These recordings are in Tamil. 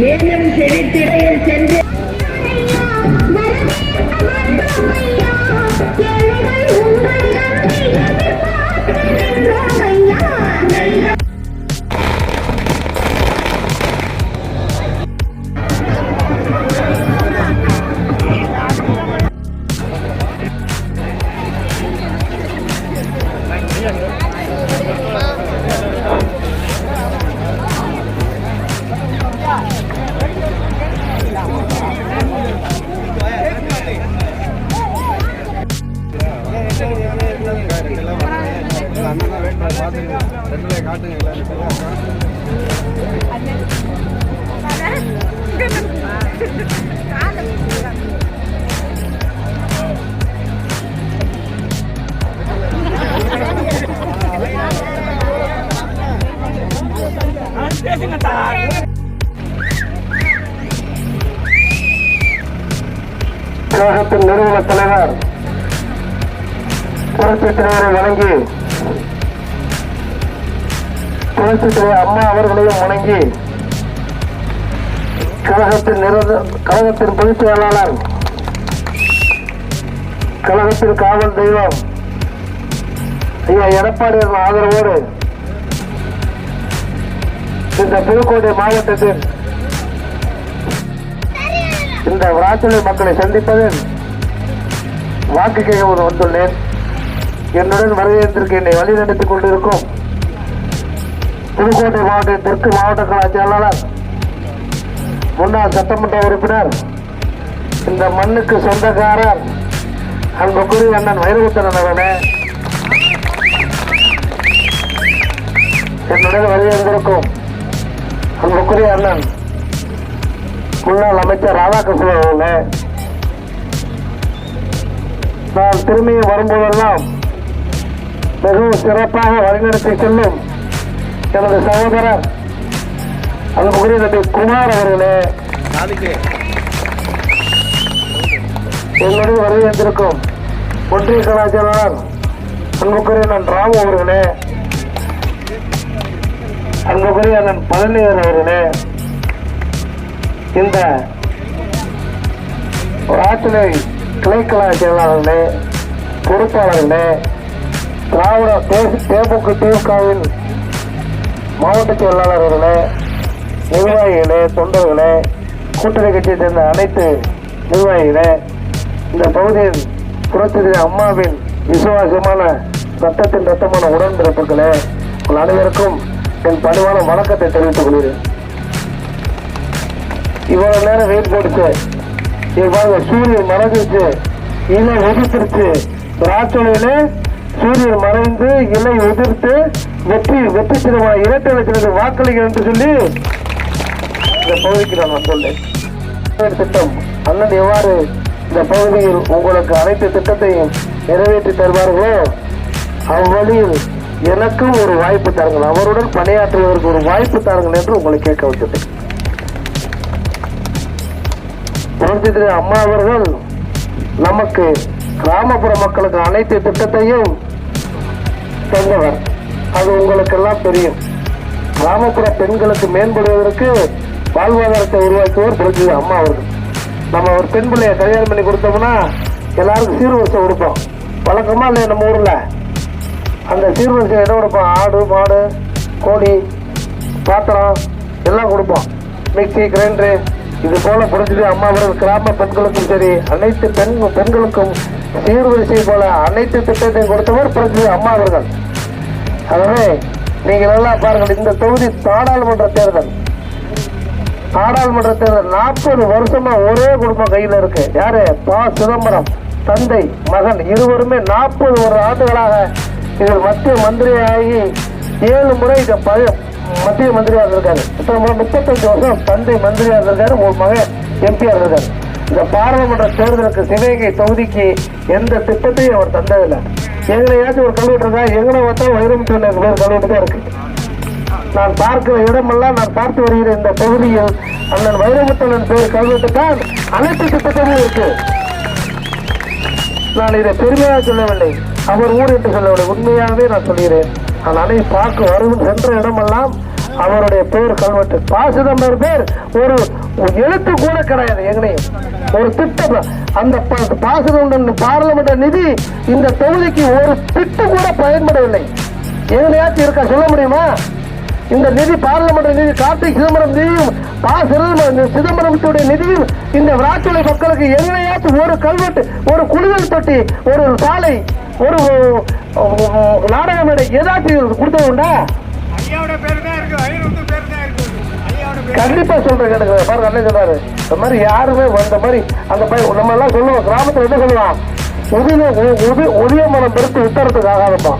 மேலும் செழித்திடையில் சென்று மாவட்ட தலைவர். புரட்சி தலைவரை வணங்கி புரட்சி தலைவர் அம்மா அவர்களையும் வணங்கி கழகத்தின் நிறுவன கழகத்தின் பொதுச் செயலாளர் கழகத்தின் காவல் தெய்வம் ஐயா எடப்பாடி அவர்கள் ஆதரவோடு இந்த புதுக்கோட்டை மாவட்டத்தில் இந்த விராச்சலை மக்களை சந்திப்பதில் வாக்கு கேட்க வந்துள்ளேன் என்னுடன் வருகையத்திற்கு என்னை வழி நடத்திக் கொண்டிருக்கும் புதுக்கோட்டை மாவட்ட தெற்கு மாவட்ட கழக செயலாளர் முன்னாள் சட்டமன்ற உறுப்பினர் இந்த மண்ணுக்கு சொந்தக்காரர் அன்புக்குரிய அண்ணன் வைரமுத்தன் அவர்களே. என்னுடன் வருகின்றிருக்கும் அன்புக்குரிய அண்ணன் முன்னாள் அமைச்சர் ராதாகிருஷ்ணன் அவர்களே. நான் திரும்பி வரும்போதெல்லாம் மிகவும் சிறப்பாக வழிநடத்தி செல்லும் எனது சகோதரர் அன்புக்குரிய தம்பி குமார் அவர்களே. என்னுடன் வருகின்றிருக்கும் ஒன்றிய கலாச்சாரர் அன்புக்குரிய நான் ராமு அவர்களே அன்புக்குரிய அண்ணன் பழனியர் அவர்களே இந்த ஆற்றலை கிளைக்கலா செயலாளர்களே பொறுப்பாளர்களே திராவிட தேமுக திமுகவின் மாவட்ட செயலாளர்களே நிர்வாகிகளே தொண்டர்களே கூட்டணி கட்சியை சேர்ந்த அனைத்து நிர்வாகிகளே இந்த பகுதியின் புரட்சி அம்மாவின் விசுவாசமான ரத்தத்தின் ரத்தமான உடன்பிறப்புகளே உங்கள் அனைவருக்கும் என் பணிவான வணக்கத்தை தெரிவித்துக் கொள்கிறேன். இவ்வளவு நேரம் வெயில் போடுச்சு இவ்வாறு சூரியன் மறைஞ்சிருச்சு. இலை உதிர்த்துருச்சு. திராட்சையில சூரியன் மறைந்து இலை உதிர்த்து வெற்றி வெற்றி சிறுவா இரட்டை லட்சத்துக்கு வாக்களிக்க என்று சொல்லி இந்த பகுதிக்கு நான் சொல்றேன். திட்டம். அண்ணன் எவ்வாறு இந்த பகுதியில் உங்களுக்கு அனைத்து திட்டத்தையும் நிறைவேற்றி தருவார்களோ அவ்வழியில் எனக்கும் ஒரு வாய்ப்பு தாருங்கள். அவருடன் பணியாற்றுவதற்கு ஒரு வாய்ப்பு தாருங்கள் என்று உங்களை கேட்க வச்சுட்டேன். புரட்சி தலைவர் அம்மா அவர்கள் நமக்கு கிராமப்புற மக்களுக்கு அனைத்து திட்டத்தையும் தந்தவர். அது உங்களுக்கெல்லாம் தெரியும். கிராமப்புற பெண்களுக்கு மேம்படுவதற்கு வாழ்வாதாரத்தை உருவாக்கியவர் புரட்சி அம்மா அவர்கள். நம்ம ஒரு பெண் பிள்ளைய கல்யாணம் பண்ணி கொடுத்தோம்னா எல்லாருக்கும் சீர்வரிசை கொடுப்போம். வழக்கமா இல்லை நம்ம ஊர்ல? அந்த சீர்வரிசை என்ன கொடுப்போம்? ஆடு மாடு கோழி பாத்திரம் எல்லாம் கொடுப்போம். மிக்சி கிரைண்டரு இது போல புரிஞ்சது அம்மாவர்கள் கிராம பெண்களுக்கும் சரி அனைத்து பெண் பெண்களுக்கும் சீர்வரிசை போல அனைத்து திட்டத்தையும் கொடுத்தவர் புரிஞ்சது அம்மா அவர்கள். ஆகவே நீங்கள் நல்லா பாருங்கள் இந்த தொகுதி நாடாளுமன்ற தேர்தல். நாடாளுமன்ற தேர்தல் நாற்பது வருஷமா ஒரே குடும்பம் கையில் இருக்கு. யாரு? பா. சிதம்பரம். தந்தை மகன் இருவருமே நாற்பது ஒரு ஆண்டுகளாக இதில் மத்திய மந்திரியாகி ஏழு முறை இதை பழைய மத்திய மந்திரியாக இருக்காரு. இத்தனை முப்பத்தஞ்சு வருஷம் தந்தை மந்திரியாக இருந்திருக்காரு ஒரு மகன் எம்பியாக இருந்திருக்காரு. இந்த பாராளுமன்ற தேர்தலுக்கு சிவகங்கை தொகுதிக்கு எந்த திட்டத்தையும் அவர் தந்ததில்லை. எங்களையாச்சும் ஒரு கல்வெட்டு இருக்கா? எங்களை பார்த்தா வைரமுத்து பேர் கல்வெட்டு தான் இருக்கு. நான் பார்க்கிற இடமெல்லாம் நான் பார்த்து வருகிற இந்த பகுதியில் அண்ணன் வைரமுத்தனன் பேர் கல்வெட்டு தான் அனைத்து திட்டத்திலும் இருக்கு. நான் இதை பெருமையாக சொல்லவில்லை. அவர் ஊர் என்று சொல்லவில்லை. உண்மையாகவே நான் சொல்கிறேன். நான் அனைத்து பார்க்க வரும் சென்ற இடமெல்லாம் அவருடைய பேர் கல்வெட்டு. பாசிதம்பர் பேர் ஒரு எழுத்து கூட கிடையாது எங்கனையும் ஒரு திட்டம். அந்த ப- பாராளுமன்ற நிதி இந்த தொகுதிக்கு ஒரு திட்டு கூட பயன்படவில்லை. எங்கனையாச்சும் இருக்கா? சொல்ல முடியுமா? இந்த நிதி பாராளுமன்ற நிதி கார்த்திக் சிதம்பரம் நிதியும் பா. சிதம்பரத்துடைய நிதியும் இந்த விராட்சலை மக்களுக்கு எங்கனையாச்சும் ஒரு கல்வெட்டு ஒரு குளியல் தொட்டி ஒரு சாலை ஒரு நாடக மேடை ஏதாச்சும் கொடுத்தது உண்டா? கண்டிப்பா சொல்றேன் எனக்கு பாருங்க அண்ணன் சொன்னாரு இந்த மாதிரி யாருமே வந்த மாதிரி அந்த பையன் நம்ம எல்லாம் சொல்லுவோம் கிராமத்துல என்ன சொல்லுவான்? உதய உதய மனம் பெருத்து உத்தரத்துக்கு ஆகாதப்பா.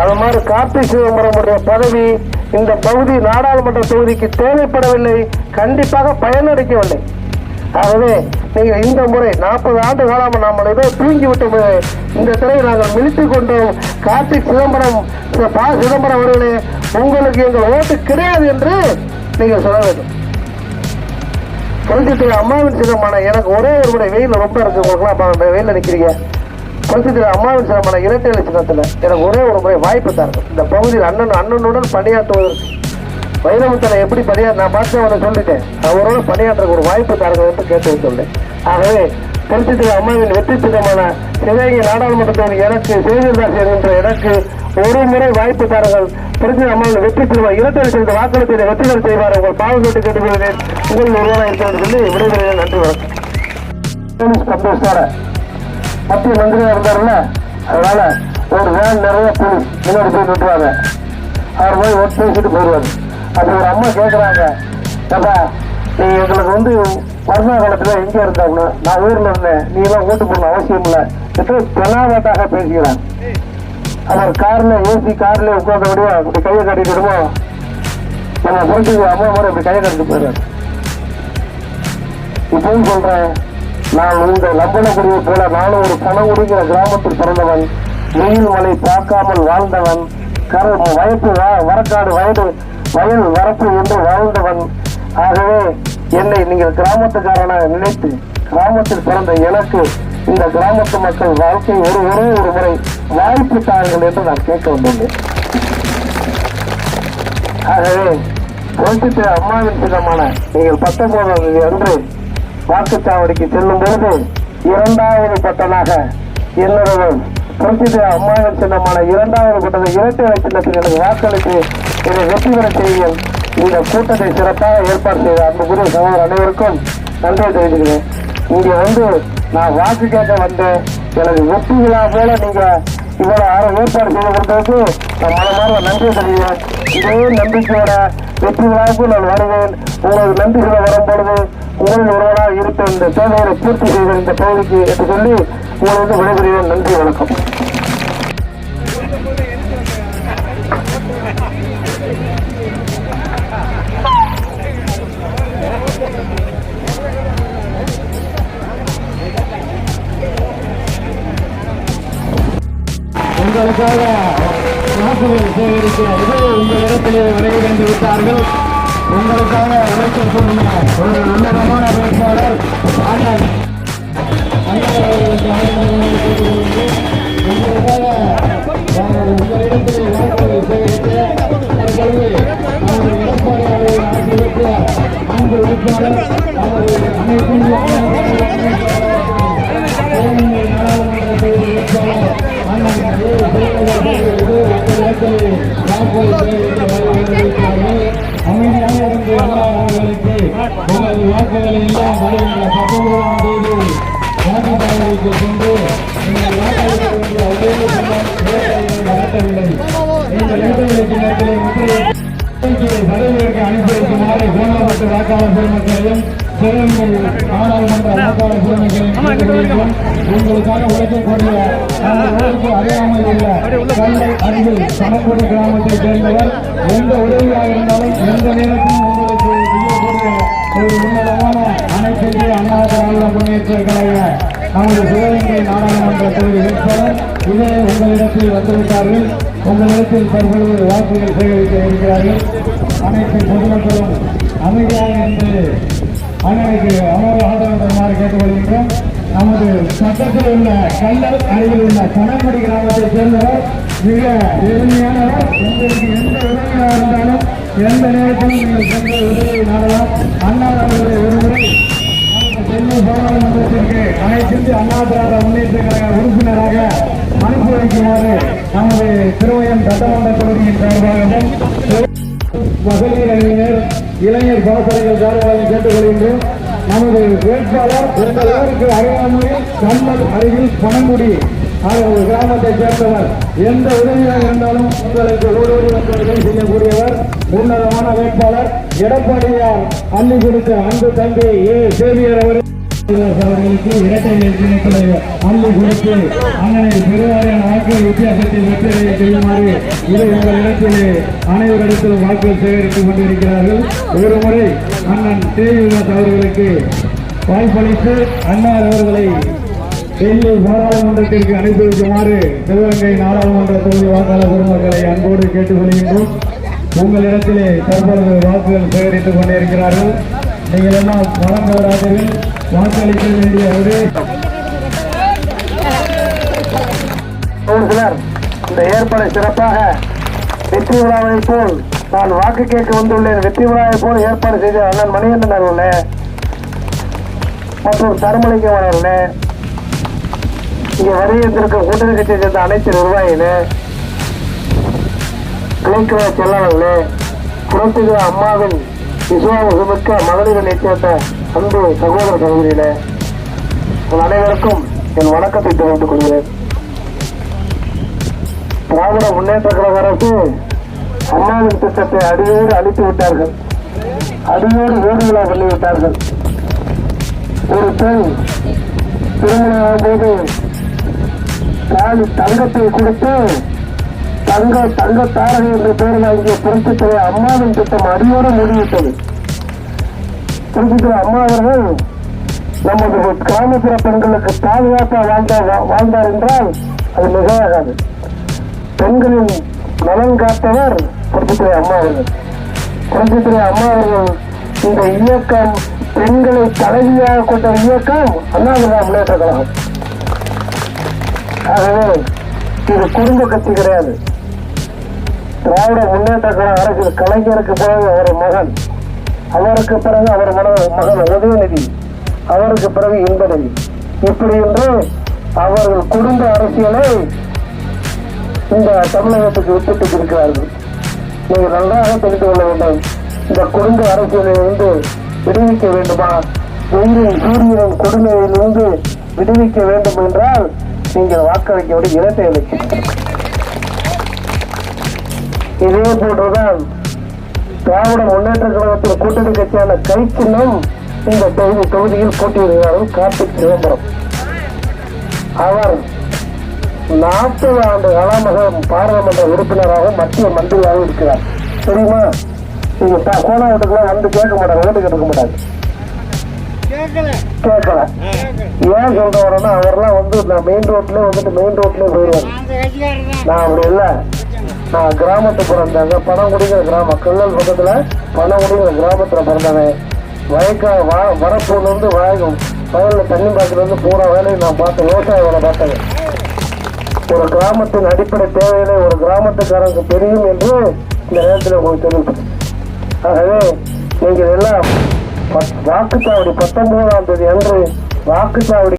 அது மாதிரி கார்த்திக் சிதம்பரமுடைய பதவி இந்த பகுதி நாடாளுமன்ற தொகுதிக்கு தேவைப்படவில்லை. கண்டிப்பாக பயனளிக்கவில்லை ஆகவே நீங்க இந்த முறை நாற்பது ஆண்டு காலம் நாம் ஏதோ தூங்கி விட்டோம். இந்த திரையை நாங்கள் மிளித்துக் கொண்டோம். கார்த்திக் சிதம்பரம் பா சிதம்பரம் அவர்களே உங்களுக்கு எங்கள் ஓட்டு கிடையாது என்று நீங்கள் சொல்ல வேண்டும். திரு அம்மாவின் சிதம்பரம் எனக்கு ஒரே ஒரு முறை வெயில் ரொம்ப இருக்கு. உங்களுக்குலாம் வெயில நிக்கிறீங்க. புரட்சித்துறை அம்மாவின் சிதம்பரம் இரட்டை சின்னத்தில் எனக்கு ஒரே ஒரு முறை வாய்ப்பு தாருங்க இந்த பகுதியில் அண்ணன் அண்ணனுடன் பணியாற்றுவதற்கு வைரமுத்தனை எப்படி பணியா நான் பார்த்து அவனை சொல்லிட்டேன் அவரோட பணியாற்ற ஒரு வாய்ப்பு தாருங்க என்று கேட்டு வைத்துள்ளேன் ஆகவே புரட்சித்துறை அம்மாவின் வெற்றி சின்னமான சிவகங்கை நாடாளுமன்றத்தில் எனக்கு சேவியர்தாஸ் என்கின்ற எனக்கு ஒரு முறை வாய்ப்பு தாருங்கள். திருச்சி அம்மாவின் வெற்றி சின்னமா இரட்டை சேர்ந்த வாக்களிப்பதை வெற்றிகள் செய்வார். உங்கள் பாவம் கேட்டு கேட்டுக்கொள்கிறேன். உங்கள் ஒருவராக இருக்கிறது சொல்லி விடைபெறுகிறேன். நன்றி வணக்கம். சந்தோஷோட மத்திய மந்திரியா இருந்தாருல்ல? அதனால ஒரு வேன் நிறைய போலீஸ் முன்னாடி போய் நின்றுவாங்க. அவர் போய் ஒட்டு பேசிட்டு போயிடுவாரு. அது ஒரு அம்மா கேட்குறாங்க ஏப்பா நீ எங்களுக்கு வந்து கொரோனா காலத்தில் எங்கே இருந்தாங்க நான் ஊரில் இருந்தேன். நீ எல்லாம் ஓட்டு போடணும் அவசியம் இல்லை. என்று தெனாவட்டாக பேசுகிறான். அவர் காரில் ஏசி காரில் உட்கார்ந்தபடியா அப்படி கையை கட்டிட்டுமோ நம்ம புரிஞ்சு அம்மா மாதிரி அப்படி கையை கட்டிட்டு போயிடுறாரு. இப்பவும் சொல்றேன்? நான் இந்த லம்பனக்குடியை போல நானும் ஒரு கனகுடிங்கிற கிராமத்தில் பிறந்தவன் வெயில் மலை பார்க்காமல் வாழ்ந்தவன் கர வயப்பு வரக்காடு வயது வயல் வரப்பு என்று வாழ்ந்தவன். ஆகவே என்னை நீங்கள் கிராமத்துக்காரனாக நினைத்து கிராமத்தில் பிறந்த எனக்கு இந்த கிராமத்து மக்கள் வாழ்க்கை ஒரு ஒரே ஒரு முறை வாய்ப்பு தாருங்கள் என்று நான் கேட்க வந்துள்ளேன். ஆகவே புரட்சித்த அம்மாவின் சின்னமான நீங்கள் பத்தொன்பதாம் தேதி அன்று வாக்குச்சாவடிக்கு செல்லும் பொழுது இரண்டாவது பட்டனாக என்னுடைய புரட்சித்த அம்மாவின் சின்னமான இரண்டாவது பட்டத்தை இரட்டை சின்னத்தில் எனக்கு வாக்களித்து என்னை வெற்றிகர பெற செய்யுங்கள் இந்த கூட்டத்தை சிறப்பாக ஏற்பாடு செய்த அன்புக்குரிய சகோதரர் அனைவருக்கும் நன்றி தெரிவிக்கிறேன் இங்கே வந்து நான் வாக்கு கேட்க வந்தேன் எனக்கு வெற்றி விழா போல நீங்க இவ்வளவு ஆறு ஏற்பாடு செய்து கொடுத்ததுக்கு நான் மனமார்ந்த நன்றி தெரிவிக்கிறேன். இதே நம்பிக்கையோட வெற்றி விழாவுக்கு நான் வருவேன். உங்களுக்கு நன்றி வரும்பொழுது வரும் உங்களில் ஒருவராக இருக்க இந்த தேவைகளை பூர்த்தி செய்த இந்த பகுதிக்கு என்று சொல்லி உங்களுக்கு விடைபெறுகிறேன். நன்றி வணக்கம். அவர்களுக்காக வாக்குகள் சேகரிக்க இதோ உங்கள் இடத்திலே விரைவு வந்து விட்டார்கள் உங்களுக்காக அமைச்சர் சொன்ன ஒரு உன்னதமான வேட்பாளர் அண்ணன் அண்ணன் அவர்களுக்கு ஆதரவு கேட்டுக்கொள்கிறேன். உங்களுக்காக வாக்குகள் தற்பொழுது எடப்பாடி அவர்களை ஆட்சி அன்பு வேட்பாளர் அனைத்து உங்களது வாக்குகளை எல்லாம் வருகின்ற பத்தொன்பதாம் தேதி வாக்குச்சாவடிக்கு சென்று நீங்கள் வாக்களிக்க வேண்டிய நடத்தவில்லை இந்த வேட்டைகளை சின்னத்திலே முத்திரை பதவியேற்க அனுப்பி வைக்குமாறு கோணப்பட்ட வாக்காளர் பெருமக்களையும் சிறங்கள் நாடாளுமன்ற வாக்காளர் பெருமக்களையும் கேட்டுக்கொள்கிறோம். உங்களுக்காக உழைக்கக்கூடிய அந்த ஊருக்கு அறியாமல் உள்ள கல்லை அருகில் சமக்குடி கிராமத்தைச் சேர்ந்தவர் எந்த உதவியாக இருந்தாலும் எந்த நேரத்திலும் தொகுதி வேட்பாளர் இதே உங்களிடத்தில் வந்துவிட்டார்கள் உங்களிடத்தில் தற்பொழுது வாக்குகள் சேகரிக்க இருக்கிறார்கள். அனைத்து பொதுமக்களும் அமைதியாக இருந்து அண்ணனுக்கு அமர ஆதரவு கேட்டுக்கொள்கின்றோம். நமது சட்டத்தில் உள்ள கல்லல் அருகில் உள்ள கனங்குடி கிராமத்தை சேர்ந்தவர் மிக எளிமையானவர். உங்களுக்கு எந்த உதவியாக இருந்தாலும் எந்த நேரத்திலும் நீங்கள் சென்று உதவியை நாடலாம். பாராளுமன்றத்திற்கு அனைத்து அண்ணா திராவிட முன்னேற்ற கழக உறுப்பினராக அனுப்பி வைக்குமாறு நமது திருமயம் சட்டமன்ற தொகுதியின் சார்பாகவும் மகளிர் அணியினர் இளைஞர் பாசறைகள் சார்பாக கேட்டுக்கொள்கின்றோம். நமது வேட்பாளர் உங்கள் ஊருக்கு அருகாமையில் கண்ணல் அருகில் பனங்குடி அவர் கிராமத்தை சேர்ந்தவர். எந்த உதவியாக இருந்தாலும் உங்களுக்கு ஓடோடி வந்து உதவி செய்யக்கூடியவர் உன்னதமான வேட்பாளர் எடப்பாடியார் அள்ளி கொடுத்த அன்பு தம்பி ஏ. சேவியர் அவர் அவர்களுக்கு இரட்டை இலக்கியங்களை அள்ளி கொடுத்து அண்ணனை பெருவாரியான வாக்குகள் வித்தியாசத்தில் வெற்றி செய்யுமாறு இதை உங்கள் உங்களிடத்திலே அனைவரிடத்திலும் வாக்குகள் சேகரித்துக் கொண்டிருக்கிறார்கள் ஒரு முறை அண்ணன் தேவிதாஸ் அவர்களுக்கு வாய்ப்பளித்து அன்னார் அவர்களை டெல்லி பாராளுமன்றத்திற்கு அனுப்பி வைக்குமாறு சிவகங்கை நாடாளுமன்ற தொகுதி வாக்காளர் பெருமக்களை அன்போடு கேட்டுக் கேட்டுக்கொள்கின்றோம் உங்களிடத்திலே தற்பொழுது வாக்குகள் சேகரித்துக் கொண்டிருக்கிறார்கள். நீங்கள் எல்லாம் மனம் தவறாதீர்கள் வாக்களிக்க வேண்டிய ஒரே இந்த ஏற்பாடு சிறப்பாக வெற்றி விழாவை போல் நான் வாக்கு கேட்க வந்துள்ளேன். வெற்றி விழாவை போல் ஏற்பாடு செய்த அண்ணன் மணிகண்டன் அவர்களே மற்றும் தருமலிங்கம் அவர்களே இங்கே வருகின்றிருக்கும் கூட்டணி கட்சியை சேர்ந்த அனைத்து நிர்வாகிகளே கிளைக்கழக செல்லாளர்களே புரட்சிகர அம்மாவின் விசுவாசமிக்க மகளிர் சேர்ந்த அன்பு சகோதர சகோதரிகளே உங்கள் அனைவருக்கும் என் வணக்கத்தை தெரிவித்துக் கொள்கிறேன். திராவிட முன்னேற்ற கழக அரசு அம்மாவின் திட்டத்தை அடியோடு அழித்து விட்டார்கள். அடியோடு வேறுவிழா பண்ணிவிட்டார்கள். ஒரு பெண் திருமணம் போது தாலி தங்கத்தை கொடுத்து தங்க தங்க தாரகை என்ற பெயர் வாங்கிய புரட்சித்துறை அம்மாவின் திட்டம் அடியோடு முடிவிட்டது. குறிப்பிட்ட அம்மா அவர்கள் நமது கிராமப்புற பெண்களுக்கு பாதுகாப்பாக வாழ்ந்த வாழ்ந்தார் என்றால் அது மிகையாகாது பெண்களின் நலன் காத்தவர் குறிப்பிட்ட அம்மா அவர்கள். குறிப்பிட்ட அம்மா அவர்கள் இந்த இயக்கம் பெண்களை தலைவியாக கொண்ட இயக்கம் அண்ணாதிரா முன்னேற்ற கழகம். ஆகவே இது குடும்ப கட்சி கிடையாது. திராவிட முன்னேற்ற கழக அரசியல் கலைஞருக்கு பிறகு அவர் மகன். அவருக்கு பிறகு அவர் மன மகன் உதயநிதி. அவருக்கு பிறகு இன்பநிதி. இப்படி என்று அவர்கள் குடும்ப அரசியலை இந்த தமிழகத்துக்கு விட்டுட்டு இருக்கிறார்கள் நீங்கள் நன்றாக தெரிந்து கொள்ள வேண்டும். இந்த குடும்ப அரசியலிலிருந்து விடுவிக்க வேண்டுமா? வெயிலின் சூரியனின் கொடுமையிலிருந்து விடுவிக்க வேண்டும் என்றால் நீங்கள் வாக்களிக்க வேண்டிய இரட்டை இலக்கியம் இதே போன்றுதான் திராவிட முன்னேற்ற கழகத்தின் கூட்டணி கட்சியான கைக்குண்ணம் இந்த தொகுதி தொகுதியில் போட்டியிடுகிறார்கள் கார்த்திக் சிதம்பரம். அவர் நாற்பது ஆண்டு காலமாக பாராளுமன்ற உறுப்பினராக மத்திய மந்திரியாக இருக்கிறார். தெரியுமா? நீங்க த- கோலாவட்டுக்குலாம் வந்து கேட்க மாட்டாங்க ஓட்டு கேட்க மாட்டாங்க. கேட்கல. கேட்கல ஏன் சொல்றவரன்னா அவர்லாம் வந்து நான் மெயின் ரோட்லயே வந்துட்டு மெயின் ரோட்லயே போயிடுவாங்க நான் அப்படி இல்லை. நான் கிராமத்து பிறந்தாங்க. பணங்குடிங்கிற கிராமம் கல்லல் பக்கத்தில் பணங்குடிங்கிற கிராமத்தில் பிறந்தவன் வயக்கா வா வரப்பூர்ல இருந்து வயலில் தண்ணி பாக்கிறதுல பூரா வேலையும் நான் பார்த்தேன் விவசாய வேலை பார்த்தேன். ஒரு கிராமத்தின் அடிப்படை தேவைகளை ஒரு கிராமத்துக்காரருக்கு தெரியும் என்று இந்த நேரத்தில் உங்களுக்கு தெரிவிக்கிறேன் ஆகவே நீங்கள் எல்லாம் வாக்குச்சாவடி பத்தொன்பதாம் தேதி அன்று வாக்குச்சாவடி